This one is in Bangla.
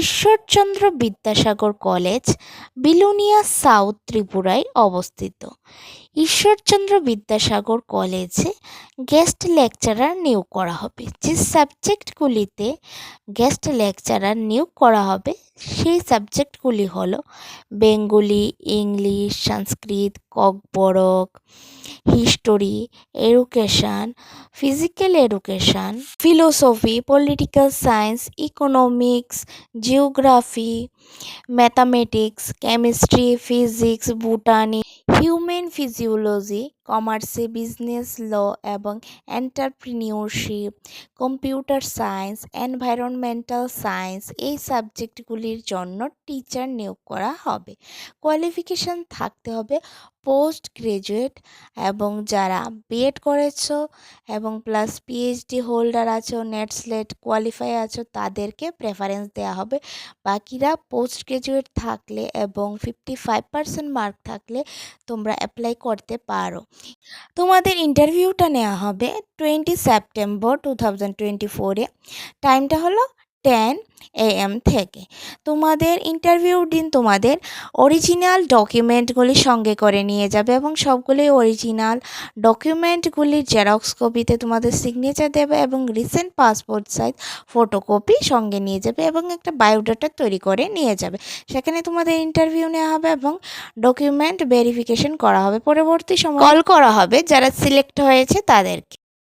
ঈশ্বরচন্দ্র বিদ্যাসাগর কলেজ, বিলুনিয়া সাউথ ত্রিপুরায় অবস্থিত। ঈশ্বরচন্দ্র বিদ্যাসাগর কলেজে গেস্ট লেকচারার নিয়োগ করা হবে। যে সাবজেক্টগুলিতে গেস্ট লেকচারার নিয়োগ করা হবে সেই সাবজেক্টগুলি হলো Bengali, English, Sanskrit, Kokborok history education physical education philosophy political science economics geography mathematics chemistry physics botany human physiology কমার্সে বিজনেস, ল এবং entrepreneurship, computer science, environmental science এই সাবজেক্টগুলির জন্য টিচার নিয়োগ করা হবে। কোয়ালিফিকেশান থাকতে হবে পোস্ট গ্রাজুয়েট এবং যারা বিএড করেছ এবং প্লাস পিএইচডি হোল্ডার আছো নেট স্লেট কোয়ালিফাই আছো, তাদেরকে প্রেফারেন্স দেওয়া হবে। বাকিরা পোস্ট গ্রাজুয়েট থাকলে এবং ফিফটি ফাইভ পার্সেন্ট মার্ক থাকলে তোমরা অ্যাপ্লাই করতে পারো। তোমাদের ইন্টারভিউটা নেওয়া হবে twenty September two thousand twenty ফোরে টাইমটা হলো টেন এএম থেকে। তোমাদের ইন্টারভিউর দিন তোমাদের অরিজিনাল ডকুমেন্টগুলি সঙ্গে করে নিয়ে যাবে এবং সবগুলি অরিজিনাল ডকুমেন্টগুলির জেরক্স কপিতে তোমাদের সিগনেচার দেবে এবং রিসেন্ট পাসপোর্ট সাইজ ফটোকপি সঙ্গে নিয়ে যাবে এবং একটা বায়োডাটা তৈরি করে নিয়ে যাবে। সেখানে তোমাদের ইন্টারভিউ নেওয়া হবে এবং ডকুমেন্ট ভেরিফিকেশন করা হবে। পরবর্তী সময় কল করা হবে যারা সিলেক্ট হয়েছে তাদেরকে।